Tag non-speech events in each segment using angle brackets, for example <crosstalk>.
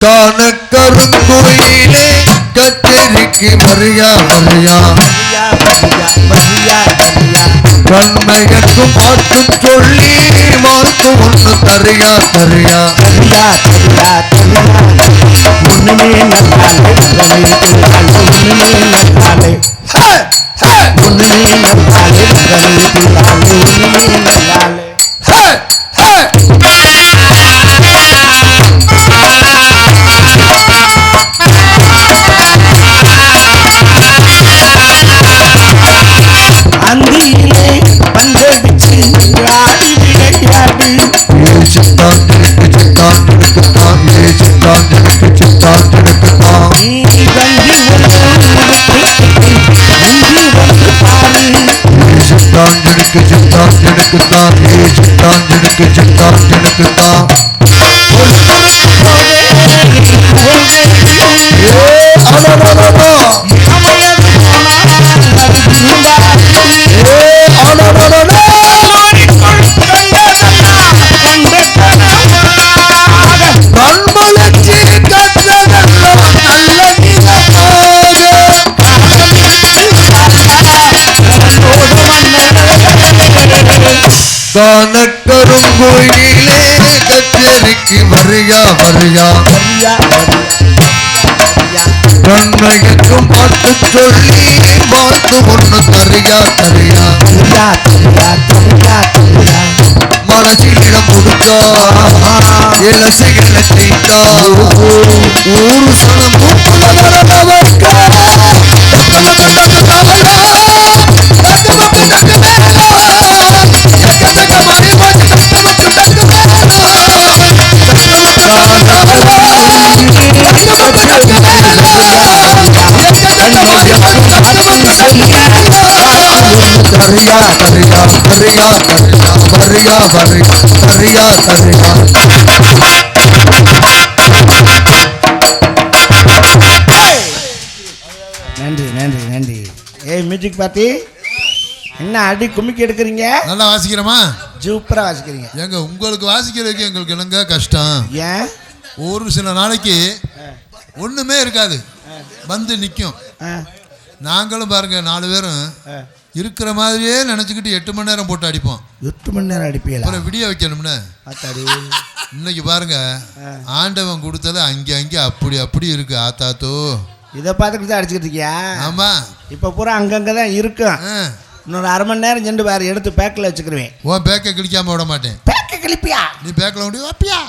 காண கருங்குயிலே கத்தரிக்கு மரியா மரியா. வரியா கண்மையக்கும் பார்த்து சொல்லி மாத்து ஒன்று தரியா தரியா. தரியா தரியா தரியா ஒண்ணுமே நல்லாலே ஒண்ணுமே நல்லாலே ஒண்ணுமே நல்லாலே ஒண்ணுமே நல்லாலே எனக்கு சித்தான் எனக்கு சித்தான் எனக்கு தான் காணக்கருங்குயிலே கச்சேரிக்கு வரியா வரியா? கண்மையக்கும் பார்த்து சொல்லி பார்த்து ஒன்று தரியா தரியா? மனசிலிடம் கொடுத்தா இலசைகளை செய்தா ஊரு சனம் தரியா நன்றி நன்றி நன்றி. ஏய் மியூசிக் பார்ட்டி என்ன அடி கும்மிக்கி எடுக்கிறீங்க? நல்லா வாசிக்கிறோமா? சூப்பரா வாசிக்கிறீங்க. ஏங்க உங்களுக்கு வாசிக்கிறதுக்கு எங்களுக்கு என்னங்க கஷ்டம்? ஏன்? ஒரு சில நாளைக்கு ஒண்ணுமே இருக்காது. வந்து நிற்கும் நாங்களும் பாருங்க நாலு பேரும். இருக்கிற மாதிரியே நினச்சிக்கிட்டு எட்டு மணி நேரம் போட்டு அடிப்போம். எட்டு மணி நேரம் அடிப்பீங்களா? அப்புறம் விடிய வைக்கணும்னு. ஆத்தாடி இன்னைக்கு பாருங்க ஆண்டவன் கொடுத்தது அங்கே அங்கே அப்படி அப்படி இருக்கு. ஆத்தாத்தோ. இதை பார்த்துக்கிட்டு தான் அடிச்சுக்கிட்டு இருக்கியா? ஆமா. இப்போ பூரா அங்கங்கே தான் இருக்கும். இன்னொரு அரை மணி நேரம் சென்று வேறு எடுத்து பேக்கில் வச்சுக்கிருவேன். உன் பேக்கை கிழிக்காம விட மாட்டேன். பேக்க கிளிப்பியா நீ பேக்கில் முடியும் அப்படியா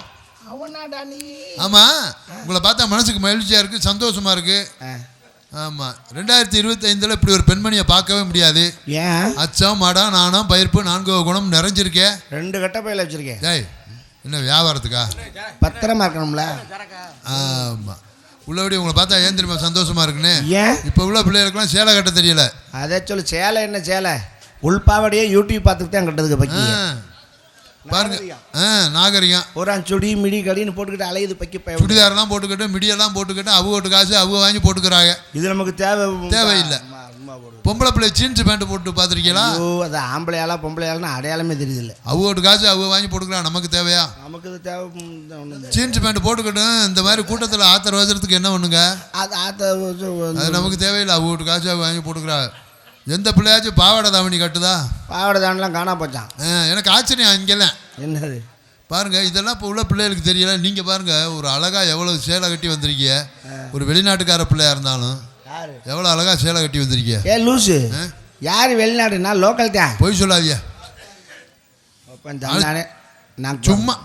அவனாடா நீ. ஆமா உங்களை பார்த்தா மனசுக்கு மகிழ்ச்சியா இருக்கு சந்தோஷமா இருக்கு. ஆமாம் ரெண்டாயிரத்தி இருபத்தைந்தில் இப்படி ஒரு பெண்மணியை பார்க்கவே முடியாது. ஏன்? அச்சம் மடம் நாணம் பயிர்ப்பு நான்கு குணம் நிறைஞ்சிருக்கே. ரெண்டு கட்ட பையில வச்சிருக்கேன் டேய் என்ன வியாபாரத்துக்கா? பத்திரமா இருக்கணும்ல? ஆமாம் உள்ளபடி உங்களை பார்த்தா ஏன் தெரியுமா சந்தோஷமா இருக்குன்னு? ஏன்? இப்போ உள்ள பிள்ளைகளுக்குலாம் சேலை கட்ட தெரியல. அதை சொல்லு சேலை என்ன சேலை? உள்பாவடையே யூடியூப் பார்த்துட்டு தான் கட்டுறதுக்கு ஆ. பக்கி பாருங்க. ஆ நாகரிகம். ஒரு சுடி மிடி கடின்னு போட்டுக்கிட்டு அலையுது பக்கி பய சுடிதாரெல்லாம் போட்டுக்கிட்டு மிடியெல்லாம் போட்டுக்கிட்டு அவங்க ஓட்டு காசு அவங்க வாங்கி போட்டுக்கிறாங்க. இது நமக்கு தேவை. தேவையில்லை. பொம்பளை பிள்ளை ஜீன்ஸ் பேண்ட் போட்டு பார்த்துருக்கீங்களா? ஐயோ அது ஆம்பளையாளா பொம்பளையாளா அடையாளமே தெரியுது இல்லை அவங்க ஓட்டு காசு அவங்க வாங்கி போட்டுக்கிறாங்க. நமக்கு தேவையா? நமக்கு தேவை. ஜீன்ஸ் பேண்ட் போட்டுக்கிட்டு இந்த மாதிரி கூட்டத்தில் ஆத்தர் வசரத்துக்கு என்ன பண்ணுங்க அது ஆத்த அது நமக்கு தேவையில்லை. அவங்க வீட்டு காசு அவங்க வாங்கி போட்டுக்கிறா எந்த பிள்ளையாச்சும் பாவாடை தாவணி கட்டுதா? பாவாடை தாண்டெலாம் காணா போச்சான் எனக்கு ஆச்சரியம் இங்கெல்லாம் என்னது? பாருங்க இதெல்லாம் இப்போ உள்ள பிள்ளைகளுக்கு தெரியல. நீங்கள் பாருங்க ஒரு அழகா எவ்வளோ சேலை கட்டி வந்திருக்கீங்க. ஒரு வெளிநாட்டுக்கார பிள்ளையா இருந்தாலும் யாரு? எவ்வளோ அழகா சேலை கட்டி வந்திருக்கீங்க. ஏ லூசு. ஆ? யார் வெளிநாடு நான் லோக்கல் தான். பொய் சொல்லாதீங்க. அப்ப நானே சும்மா.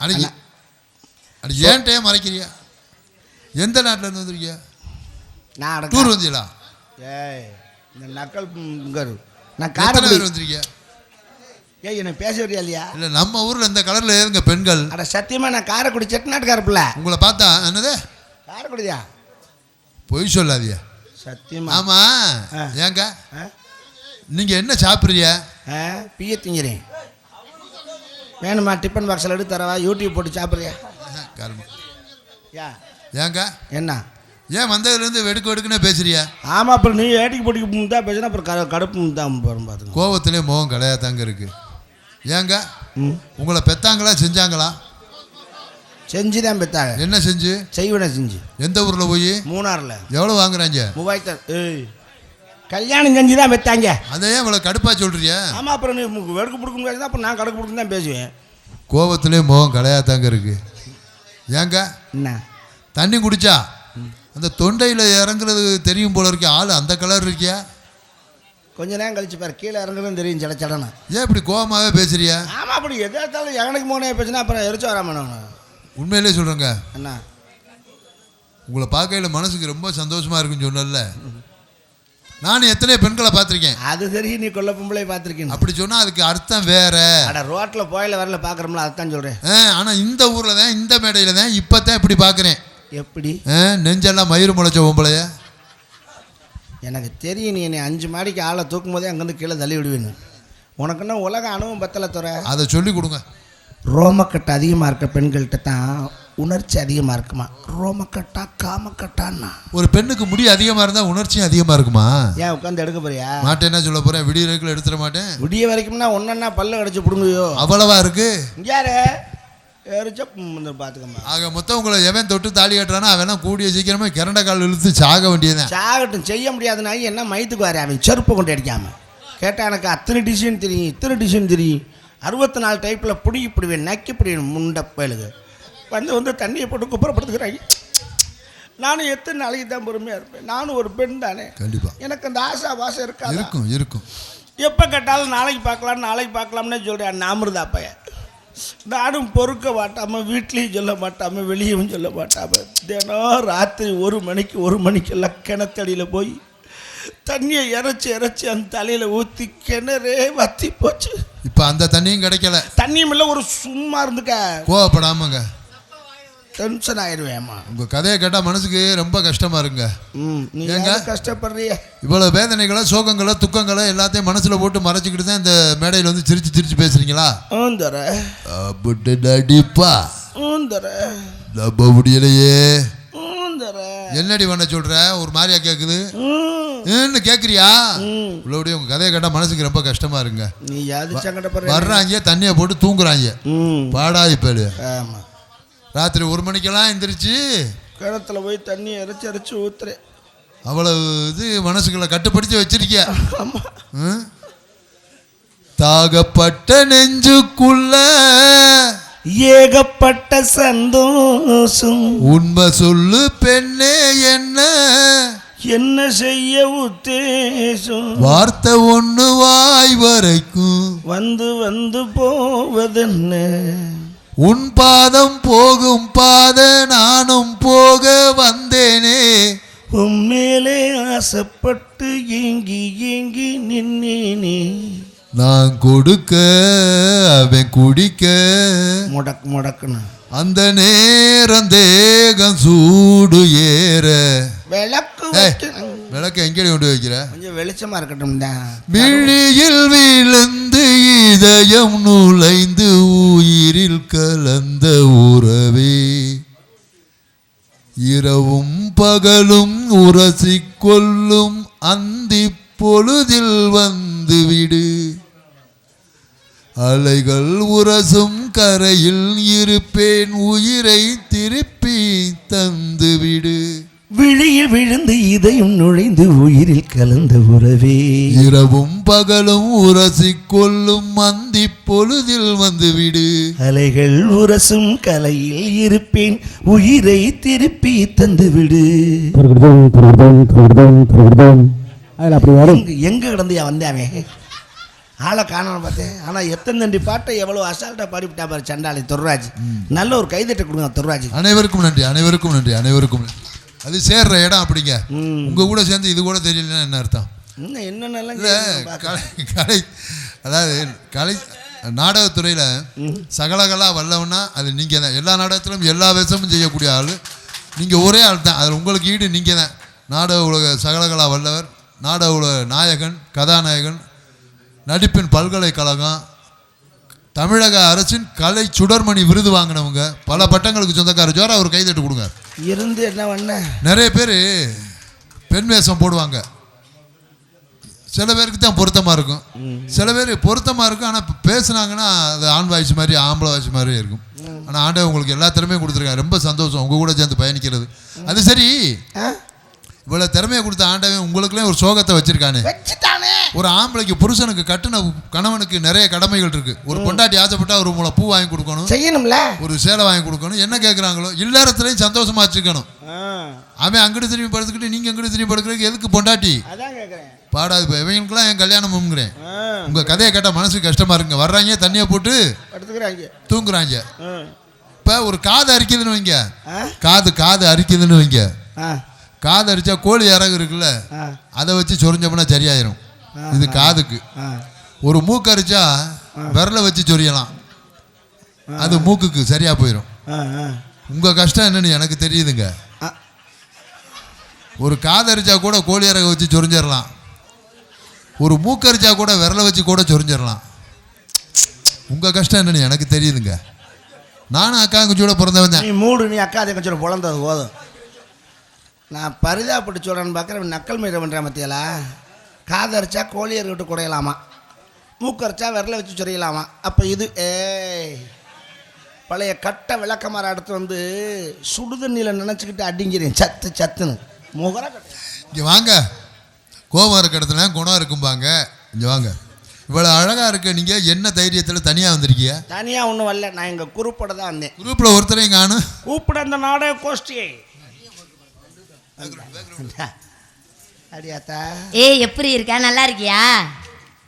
அன்னைக்கு அன்னைக்கு ஏன்ட்டே மறைக்கிறியா எந்த நாட்டில் இருந்து வந்திருக்கியா நான் டூர் வந்தீங்களா? ஏய். இந்த நக்கல் நான் பேர் வந்திருக்கியா ஏய் எனக்கு பேச வரியா இல்லையா? இல்லை நம்ம ஊரில் இந்த கலரில் இருங்க பெண்கள். அட சத்தியமா நான் காரைக்குடி செட்டிநாட்டுக்கார பிள்ளை. உங்களை பார்த்தா என்னது? காரைக்குடியா பொய் சொல்லாதீங்க. சத்தியமா? ஆமா. ஏங்க? நீங்க என்ன சாப்பிட்றீங்க? ஆ பிய திங்கிறேன். வேணுமா டிஃபன் பாக்ஸில் எடுத்து தரவா? யூடியூப் போட்டு சாப்பிட்றியா? ஏங்க? என்ன? ஏன் வந்ததுலேருந்து வெடுக்கு வெடுக்குன்னே பேசுறியா? ஆமாம் அப்புறம் நீ ஏட்டிக்கு போட்டிக்கு தான் பேசினா அப்புறம் க கடுப்பு தான் வரும் பார்த்துங்க கோவத்திலே முகம் கிடையாது தாங்க இருக்கு. ஏங்க உங்களை பெத்தாங்களா செஞ்சாங்களா? செஞ்சு தான் பெத்தாங்க. என்ன செஞ்சு? செய்வனை செஞ்சு. எந்த ஊர்ல போய்? மூணாறில். எவ்வளவு வாங்குறாங்க? மூவாயிரத்து ஏய் கல்யாணம் செஞ்சு தான் பெத்தாங்க. அதை ஏன் இவ்வளவு கடுப்பா சொல்றிய? ஆமாம் அப்புறம் நீ வெடுக்கு பிடிக்க முடியாது அப்புறம் நான் கடுக்கு பிடிக்கும் தான் பேசுவேன். கோவத்திலே முகம் கலையாத்தாங்க இருக்கு. ஏங்க என்ன? தண்ணி குடிச்சா? அந்த தொண்டையில் இறங்குறது தெரியும் போல இருக்கே. ஆள் அந்த கலர் இருக்கியா? கொஞ்ச நேரம் கழிச்சு பாரு கீழே இறங்குறதும் தெரியும் சில சடனா. ஏன் இப்படி கோவமாவே பேசுறியா? ஆமாம் அப்படி எதாத்தாலும் எனக்கு மோனே பேசுனா அப்புறம் எரிச்சு வராம உண்மையிலே சொல்றேங்க. என்ன? உங்களை பார்க்கையில மனசுக்கு ரொம்ப சந்தோஷமா இருக்குன்னு சொன்னல நான் எத்தனை பெண்களை பார்த்துருக்கேன். அது தெரியும் நீ கொல்ல பொம்பளை பார்த்துருக்கீங்க அப்படி சொன்னா அதுக்கு அர்த்தம் வேற. அட ரோட்டில் போயில வரல பார்க்குறோம்ல அதுதான் சொல்கிறேன் ஆ, ஆனா இந்த ஊர்ல தான் இந்த மேடையில தான் இப்பதான் இப்படி பார்க்குறேன். எப்படி? நெஞ்செல்லாம் மயிறு முளைச்ச பொம்பளைய எனக்கு தெரியும் நீ என்னை அஞ்சு மாடிக்கு ஆளை தூக்கும் போதே அங்கேருந்து கீழே தள்ளி விடுவேன்னு. உனக்கு என்ன உலக அனுபவம் பத்தலை துறை? அதை சொல்லி கொடுங்க. ரோமக்கட்டு அதிகமாக இருக்க பெண்கள்கிட்ட தான் உணர்ச்சி அதிகமாக இருக்குமா? ரோமக்கட்டா காமக்கட்டான்னா? ஒரு பெண்ணுக்கு முடி அதிகமா இருந்தா உணர்ச்சியும் அதிகமா இருக்குமா? ஏன் உட்காந்து எடுக்க போறியா? மாட்டேன் என்ன சொல்ல போறேன்? விடியறதுக்குள்ள எடுத்துட மாட்டேன். விடிய வரைக்கும்னா ஒன்றா பல்ல அடிச்சு பிடுங்குவியோ? அவ்வளவா இருக்கு. யாரு? எரிச்சா வந்து பார்த்துக்கம்மா ஆக மொத்தம் உங்களை எவன் தொட்டு தாலி கட்டுறானோ அவன் கூடிய சீக்கிரமே கிரண்ட கால் இழுத்து சாக வேண்டியதுதான். சாகட்டும் செய்ய முடியாதுன்னா என்ன மயத்துக்கு வாரு அவன்? செருப்பை கொண்டு அடிக்காம. கேட்டால் எனக்கு அத்தனை டிசைன் தெரியும் இத்தனை டிசைன் தெரியும். அறுபத்தி நாலு டைப்பில் பிடி பிடிவேன் நக்கி பிடிவேன் முண்டை பயலுக்கு. வந்து வந்து தண்ணியை போட்டு குப்புறப்படுத்துக்கிறாங்க நானும் எத்தனை நாளைக்கு தான் பொறுமையாக இருப்பேன்? நானும் ஒரு பெண் தானே. கண்டிப்பா. எனக்கு அந்த ஆசா வாசம் இருக்காது? இருக்கும் இருக்கும். எப்போ கேட்டாலும் நாளைக்கு பார்க்கலாம் நாளைக்கு பார்க்கலாம்னே சொல்கிறேன் நாமிருதா பையன். நானும் பொறுக்க மாட்டாமல் வீட்லேயும் சொல்ல மாட்டாமல் வெளியவும் சொல்ல மாட்டாமல் தினம் ராத்திரி ஒரு மணிக்கு ஒரு மணிக்கெல்லாம் கிணத்தடியில் போய் தண்ணியை இறைச்சி இறைச்சி அந்த தலையில் ஊற்றி கிணறே வத்தி போச்சு. இப்ப அந்த தண்ணியும் கிடைக்கல. தண்ணியும் இல்லை ஒரு சும்மா இருந்துக்க. கோவப்படாமங்க. டென்ஷன் ஆயிடுவேம்மா. உங்க கதையை கேட்டா மனசுக்கு ரொம்ப கஷ்டமா இருங்க ம் நீ ஏங்க? ஏங்க கஷ்டப்படுறிய? இவ்வளவு வேதனைகளை சோகங்களை துக்கங்களை எல்லாத்தையும் மனசுல போட்டு மறைச்சிக்கிட்டு தான் இந்த மேடையில வந்து சிரிச்சு சிரிச்சு பேசுறீங்களா? அப்படி நடிப்பா? நம்ப முடியலையே. என்னடி பண்ண சொல்ற? ஒரு மாதிரியா கேக்குது. கேக்குறியா? இவ்வளவு உங்க கதையை கேட்டா மனசுக்கு ரொம்ப கஷ்டமா இருங்க நீ யாரு சங்கடப்படுற? வர்றாங்க தண்ணியை போட்டு தூங்குறாங்க. ம். பாடாய் பேரு ஆமாம் ராத்திரி ஒரு மணிக்கெல்லாம் எந்திரிச்சு கிணத்துல போய் தண்ணி இறைச்சி இறைச்சி ஊத்துறேன். அவ்வளவு இது மனசுக்குள்ள கட்டுப்படுத்தி வச்சிருக்கிய? தாகப்பட்ட நெஞ்சுக்குள்ள ஏகப்பட்ட சந்தோஷம். உண்மை சொல்லு பெண்ணே என்ன? என்ன செய்ய உத்தேசம்? வார்த்தை ஒண்ணு வாய் வரைக்கும் வந்து வந்து போவதென்ன? உன் பாதம் போகும் பாத நானும் போக வந்தேனே. உம்மேலே ஆசைப்பட்டு ஏங்கி ஏங்கி நின்னேனே. நான் கொடுக்க அவன் குடிக்க. முடக்கு முடக்குன்னு அந்த நேரம் தேகம் சூடு ஏற. விளக்கு. விளக்க எங்கடி கொண்டு வைக்கிற? கொஞ்சம் வெளிச்சமா இருக்கட்டும் விழியில் விழுந்து இதயம் நுழைந்து உயிரில் கலந்த உறவே. இரவும் பகலும் உரசிக் கொள்ளும் அந்தி பொழுதில் வந்துவிடு. அலைகள் உரசும் கரையில் இருப்பேன் உயிரை திருப்பி தந்துவிடு. விழியில் விழுந்து இதயம் நுழைந்து உயிரில் கலந்த உறவே. இரவும் பகலும் உரசிக் கொள்ளும் அந்தி பொழுதில் வந்துவிடு. அலைகள் உரசும் கலையில் இருப்பேன் உயிரை திருப்பி தந்துவிடு. எங்க எங்க கிடந்து வந்தாவே ஆளை காணணும் பார்த்தேன் ஆனால் எத்தனை தண்டி பாட்டை எவ்வளோ அசால்ட்டாக பாடிவிட்டா பாரு சண்டாளி துர்ராஜ். நல்ல ஒரு கைதட்ட கொடுங்க துர்ராஜ். அனைவருக்கும் நன்றி அனைவருக்கும் நன்றி அனைவருக்கும் நன்றி. அது சேர்ற இடம் அப்படிங்க. உங்க கூட சேர்ந்து இது கூட தெரியலன்னா என்ன அர்த்தம்? என்னென்னலாம் கலை கலை அதாவது கலை நாடகத்துறையில் சகலகலா வல்லவனா அது நீங்கள் தான் எல்லா நாடகத்திலும் எல்லா விஷமும் செய்யக்கூடிய ஆள். நீங்கள் ஒரே ஆள் தான். அதில் உங்களுக்கு ஈடு நீங்கள் தான் நாடக உலக சகலகலா வல்லவர் நாடக உலக நாயகன் கதாநாயகன் நடிப்பின் பல்கலைக்கழகம் தமிழக அரசின் கலை சுடர்மணி விருது வாங்கினவங்க பல பட்டங்களுக்கு சொந்தக்கார ஜோரா ஒரு கைதட்டு கொடுங்க. இருந்து என்ன பண்ண? நிறைய பேர் பெண் வேஷம் போடுவாங்க. சில பேருக்கு தான் பொருத்தமாக இருக்கும். சில பேர் பொருத்தமாக இருக்கும். ஆனால் பேசுனாங்கன்னா அது ஆண் வாய்ஸ் மாதிரி ஆம்பளை வாய்ஸ் மாதிரி இருக்கும். ஆனால் ஆண்டவன் உங்களுக்கு எல்லா திறமையும் கொடுத்துருக்காங்க ரொம்ப சந்தோஷம். உங்க கூட சேர்ந்து பயணிக்கிறது. அது சரி? இவ்வளோ திறமையை கொடுத்த ஆண்டவன் உங்களுக்குள்ளே ஒரு சோகத்தை வச்சிருக்கானே. வச்சுட்டானே. ஒரு ஆம்பளைக்கு புருஷனுக்கு கட்டுன கணவனுக்கு நிறைய கடமைகள் இருக்கு. ஒரு பொண்டாட்டி ஆசைப்பட்டா ஒரு முளை பூ வாங்கி கொடுக்கணும். செய்யணும்ல. ஒரு சேலை வாங்கி கொடுக்கணும். என்ன கேட்குறாங்களோ இல்லறத்துலையும் சந்தோஷமா வச்சுக்கணும். அவன் அங்கிட்டு திரும்பி படுத்துக்கிட்டு நீங்க அங்கிட்டு திரும்பி படுக்கிறதுக்கு எதுக்கு பொண்டாட்டி? பாடாது இப்போ இவங்களுக்குலாம் என் கல்யாணம்ங்கிறேன். உங்க கதையை கேட்டால் மனசுக்கு கஷ்டமா இருக்குங்க. வர்றாங்க தண்ணியை போட்டு தூங்குறாங்க. இப்போ ஒரு காது அரிக்குதுன்னு வைங்க? காது காது அரிக்குதுன்னு வைங்க. காது அரிச்சா கோழி இறகு இருக்குல்ல அதை வச்சு சொரிஞ்சோம்னா சரியாயிரும். இது காதுக்கு. ஒரு மூக்கு அரிச்சா விரலை வச்சு சொரியலாம். அது மூக்குக்கு சரியா போயிடும். உங்க கஷ்டம் என்னன்னு எனக்கு தெரியுதுங்க. ஒரு காதரிச்சா கூட கோழி இறக வச்சு சொரிஞ்சிடலாம் ஒரு மூக்கரிச்சா கூட விரலை வச்சு கூட சொரிஞ்சிடலாம் உங்க கஷ்டம் என்னன்னு எனக்கு தெரியுதுங்க. நானும் அக்கா குச்சியோட பிறந்தவன் மூடு நீ அக்கா தங்கச்சோட பிறந்தது போதும். நான் பரிதாப்பட்டு சொல்கிறேன்னு பார்க்குறேன் நக்கல் மீற பண்ணுறேன் மத்தியலா காதரிச்சா கோழியர் விட்டு குடையலாமா? மூக்கரைச்சா விரல வச்சு சொரியலாமா? அப்போ இது ஏய் பழைய கட்ட விளக்கமார எடுத்து வந்து சுடுதண்ணியில் நினச்சிக்கிட்டு அடிங்கிறேன் சத்து சத்துன்னு. முகர இங்க வாங்க. கோபம் இருக்க இடத்துல குணம் இருக்கும்பாங்க. இங்க வாங்க. இவ்வளவு அழகா இருக்க. நீங்க என்ன தைரியத்துல தனியா வந்திருக்கீங்க? தனியாக ஒன்றும் வரல. நான் எங்கள் குரூப்போட தான் வந்தேன். குரூப்ல ஒருத்தரையும் காணும். கூப்பிட அந்த நாடக கோஷ்டியை. <laughs> அடியாத்தா. ஏய் எப்படி இருக்க? நல்லா இருக்கியா?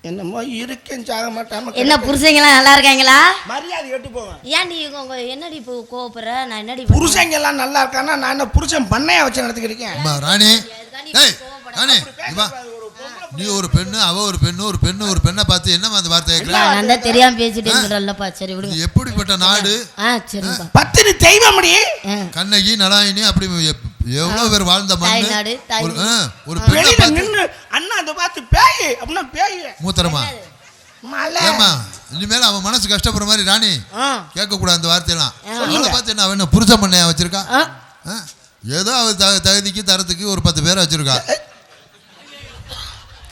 என்னமோ இருக்கேன் சாக மாட்டாம என்ன புருஷங்கெல்லாம் நல்லா இருக்காங்களா? மரியாதை எட்டு போவேன். ஏன்டி உங்க என்னடி இப்போ கோவப்படுற? நான் என்னடி? புருஷங்க எல்லாம் நல்லா இருக்கானா நான் என்ன புருஷன் பண்ணையா வச்சு அம்மா ராணி. டேய் ராணி வா. நீ ஒரு பெண்ணு அவ ஒரு பெண்ணு ஒரு பெண்ணு ஒரு பெண்ணை பார்த்து என்னம்மா அந்த வார்த்தை நான் தான் தெரியாம பேசிட்டேன்னு சொல்றல்லப்பா சரி விடுங்க. எப்படிப்பட்ட நாடு? ஆ சரிப்பா. பத்தினி தெய்வம் முடி ஆ. கண்ணகி நலாயினி அப்படி எவ்வளவு பேர் வாழ்ந்த மண்ணு? ஒரு ஆ, ஒரு பெண்ணை பார்த்து. நின்னு அண்ணா அதை பார்த்து பேய் அப்படின்னா பேய். மூத்தரமா? ஏமா இனிமேல் அவன் மனசு கஷ்டப்படுற மாதிரி ராணி கேட்க கூடாது அந்த வார்த்தையெல்லாம். அவளை பார்த்து என்ன அவன் புருஷ பண்ணையா வச்சிருக்கா? ஏதோ அவ தகுதிக்கு தரத்துக்கு ஒரு பத்து பேரை வச்சிருக்கா.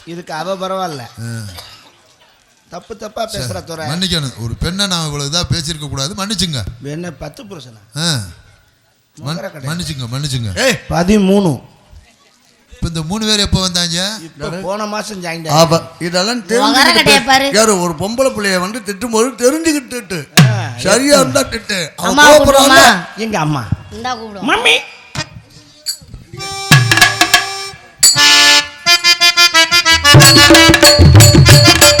இதுக்கு அவ பரவாயில்ல. தப்பு தப்பா பேசுற துறை. மன்னிக்கணும். ஒரு பெண்ணை நான் இவ்வளவு இதா பேசியிருக்க கூடாது மன்னிச்சுங்க. என்ன பத்து புருஷனா? மன்னிச்சுங்க மன்னிச்சுங்க. பதிமூணு. இப்போ இந்த மூணு பேர் எப்போ வந்தாங்க? போன மாசம் இதெல்லாம் யாரு ஒரு பொம்பளை பிள்ளைய வந்து திட்டும்போது தெரிஞ்சுக்கிட்டு சரியா இருந்தா திட்டு. அம்மா எங்க அம்மா? இந்தா கூப்பிடும் மம்மி. பட்டிக்கார <laughs>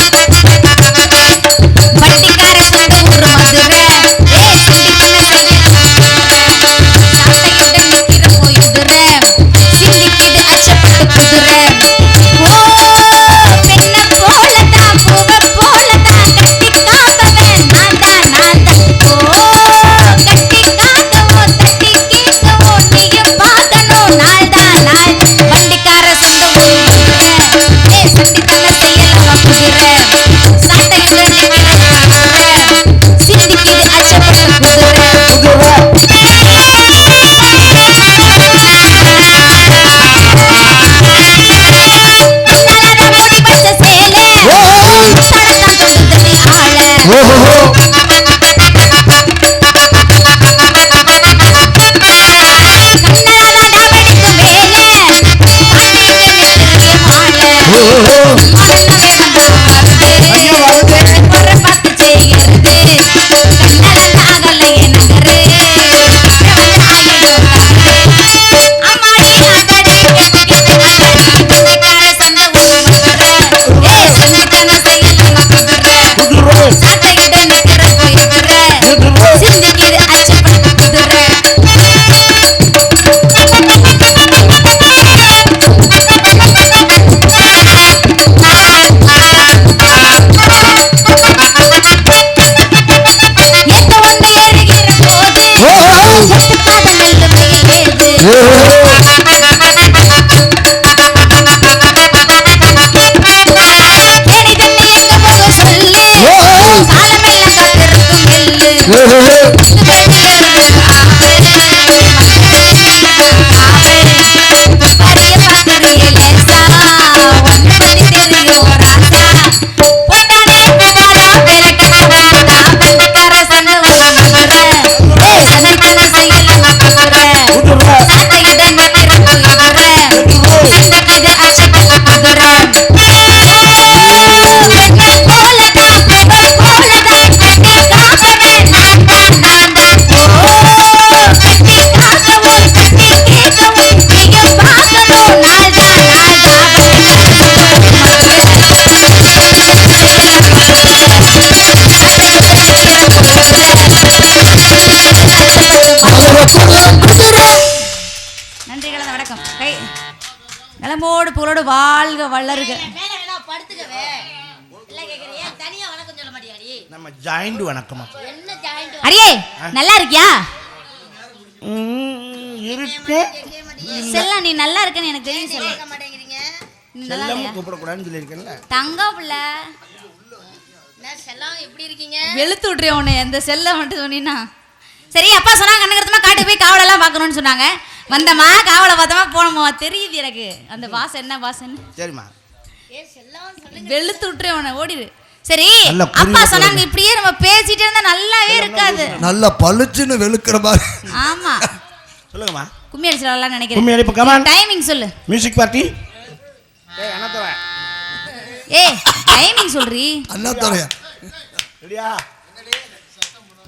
புகழோடு வாழ்க வளருக மேல வேணா படுத்துக்கவே. இல்ல கேக்குறியா தனியா வணக்கம் சொல்ல மாட்டியாடி நம்ம ஜாயிண்ட் வணக்கமா? அடியே நல்லா இருக்கியா? ம், இருக்கு. செல்லம் நீ நல்லா இருக்கன்னு எனக்கு தெரியும் இருக்கியா? கூப்பிடக்கூடாதுன்னு சொல்லியிருக்கேன்ல. தங்கம் பிள்ள. எப்படி இருக்கீங்க? வெளுத்து விட்றேன் உன்னை? எந்த செல்ல மட்டும் சொன்னீன்னா. சரி அப்பா சொன்னாங்க கண்ணுக்கிறதுமா காட்டுக்கு போய் காவலெல்லாம் பார்க்கணும்னு சொன்னாங்க. வந்தம்மா காவலை பார்த்தோமா? போனோமா? தெரியுது எனக்கு. அந்த வாசம் என்ன வாசன்னு சரிம்மா. வெளுத்து விட்டுறேன் உன்னை ஓடிடு சரி அப்பா சொன்னாங்க இப்படியே நம்ம பேசிட்டே இருந்தா நல்லாவே இருக்காது. நல்ல பளிச்சுன்னு வெளுக்கிற மாதிரி. ஆமா. சொல்லுங்கம்மா. கும்மி அடிச்சிடலாம் நினைக்கிறேன். கும்மி அடிப்பு கமான் டைமிங் சொல்லு. மியூசிக் பார்ட்டி ஏய் அண்ணாத்தவன் ஏய் டைமிங் சொல்றி? அண்ணாத்துறையா? ரெடியா?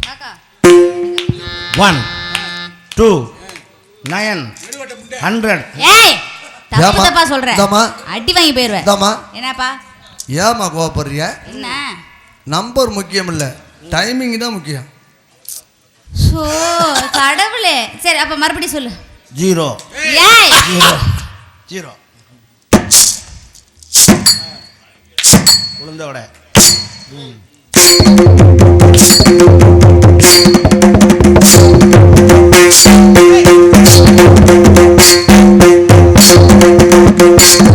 காக்கா ஒன் டூ நயன் ஹண்ட்ரட் ஏய் தப்பு? தப்பா சொல்றேன். அடி வாங்கி போயிருவேன் என்னப்பா? ஏமா கோவப்படுறிய என்ன? நம்பர் முக்கியம் இல்லை. டைமிங் தான் முக்கியம். சோ கடவுளே. சரி அப்ப மறுபடியும் சொல்லு. ஜீரோ ஏய்! ஜீரோ ஜீரோ உளுந்த வடை. ஆயிரம்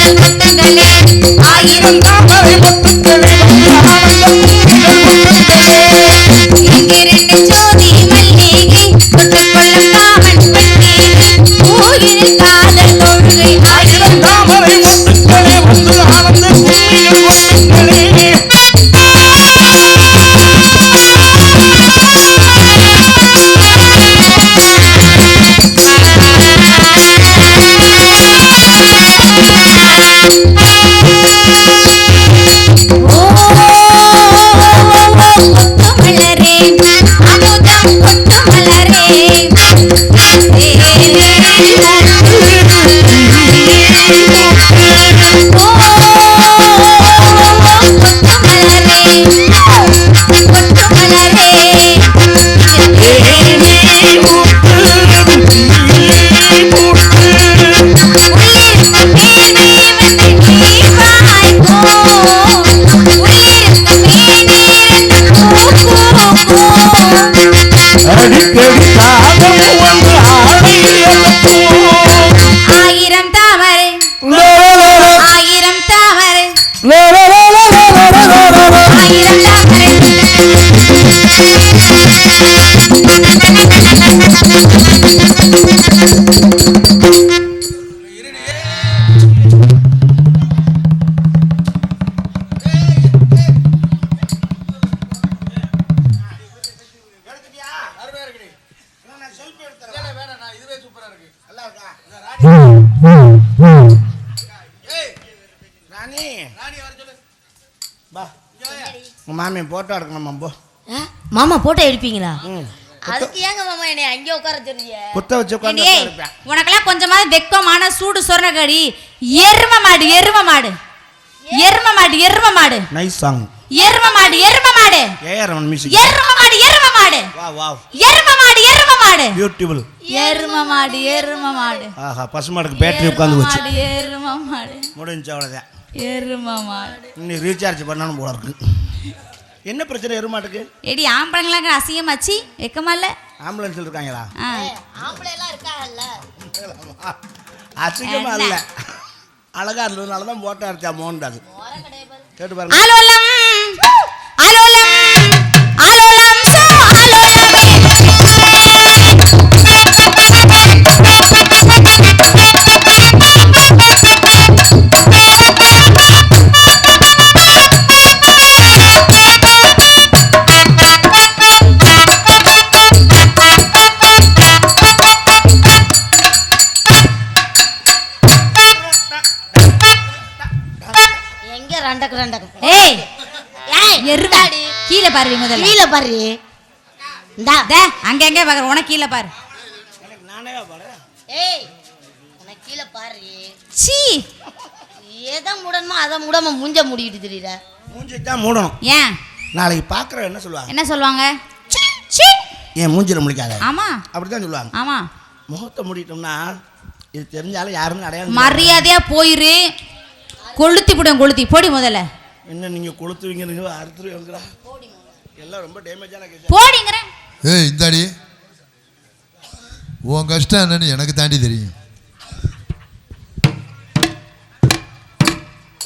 ஆனந்த ஆயிரம் தாமரை முத்துக்களே மாமி போட்டோ எடுக்கணுமா போ. ஆ? மாமா போட்டோ எடுப்பீங்களா? அதுக்கு ஏங்க மாமா என்னை அங்கே உட்கார சொல்றீங்க குத்த வச்சு உட்காந்து உனக்கெல்லாம் கொஞ்சமாவது வெக்கமான சூடு சொரணக்காடி. எரும மாடு எரும மாடு. எரும மாடு எரும மாடு. நைஸ் சாங் எரும மாடு எரும மாடு. ஏஆர் ரமன் மியூசிக் எரும மாடு எரும மாடு. வா வா. எரும மாடு எரும மாடு. பியூட்டிஃபுல் எரும மாடு எரும மாடு. ஆஹா பசுமாடுக்கு பேட்டரி உட்காந்து வச்சு. மாடு எரும மாடு. முடிஞ்சு எரும மாடு. இன்னும் ரீசார்ஜ் பண்ணணும் போல இருக்கு. என்ன பிரச்சனை எருமாட்டுக்கு? எடி ஆம்பளைங்களாம் அசிங்கமாச்சு வெக்கமா இல்ல? ஆம்புலன்ஸ் இருக்காங்களா? ஆ. ஆம்பளை எல்லாம் இருக்காங்கல்ல? <laughs> அசிங்கமா? இல்ல. அழகா இருந்ததுனால தான் போட்டோ போற கிடையாது கேட்டு பாருங்க. ஆலோலம் ஆலோலம் ரெண்டக்கு ரெண்டக்கு. ஏய்! ஏய் எருடாடி கீழே பாரு முதல்ல கீழே பாரு. இந்தா. டே அங்க எங்க பாக்குற? உனக்கு கீழே பாரு. எனக்கு நானே பாரு. ஏய் உனக்கு கீழே பாரு. சீ. எதை மூடணுமோ அதை மூடாம மூஞ்ச மூடிட்டு தெரியுற? மூஞ்சி தான் மூடணும். ஏன்? நாளைக்கு பார்க்குற என்ன சொல்லுவாங்க என்ன சொல்லுவாங்க? சீ ஏன் மூஞ்சில முடிக்காத ஆமா. அப்படி தான் சொல்லுவாங்க. ஆமா. முகத்தை மூடிட்டோம்னா இது தெரிஞ்சாலும் யாருன்னு அடையாளம் மரியாதையா போயிரு. கொளுத்தி போடுவேன் கொளுத்தி. போடி முதல்ல. என்ன நீங்க கொளுத்துவீங்க அறுத்துருவீங்களா எல்லாம் ரொம்ப டேமேஜான கேஸ் போடிங்கிறேன். ஏய் இந்தாடி. உன் கஷ்டம் என்னன்னு எனக்கு தாண்டி தெரியும்.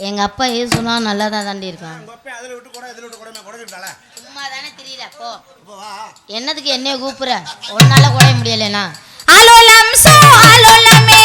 எங்க அப்பா எது சொன்னா நல்லா தான் தாண்டி இருக்கான். உங்க அப்பா அதில் விட்டு கூட இதில் விட்டு கூட குறைஞ்சிட்டால சும்மா தானே தெரியல போ. என்னதுக்கு என்னைய கூப்பிடுற? உன்னால குறைய முடியலனா. அலோலம் சோ அலோலமே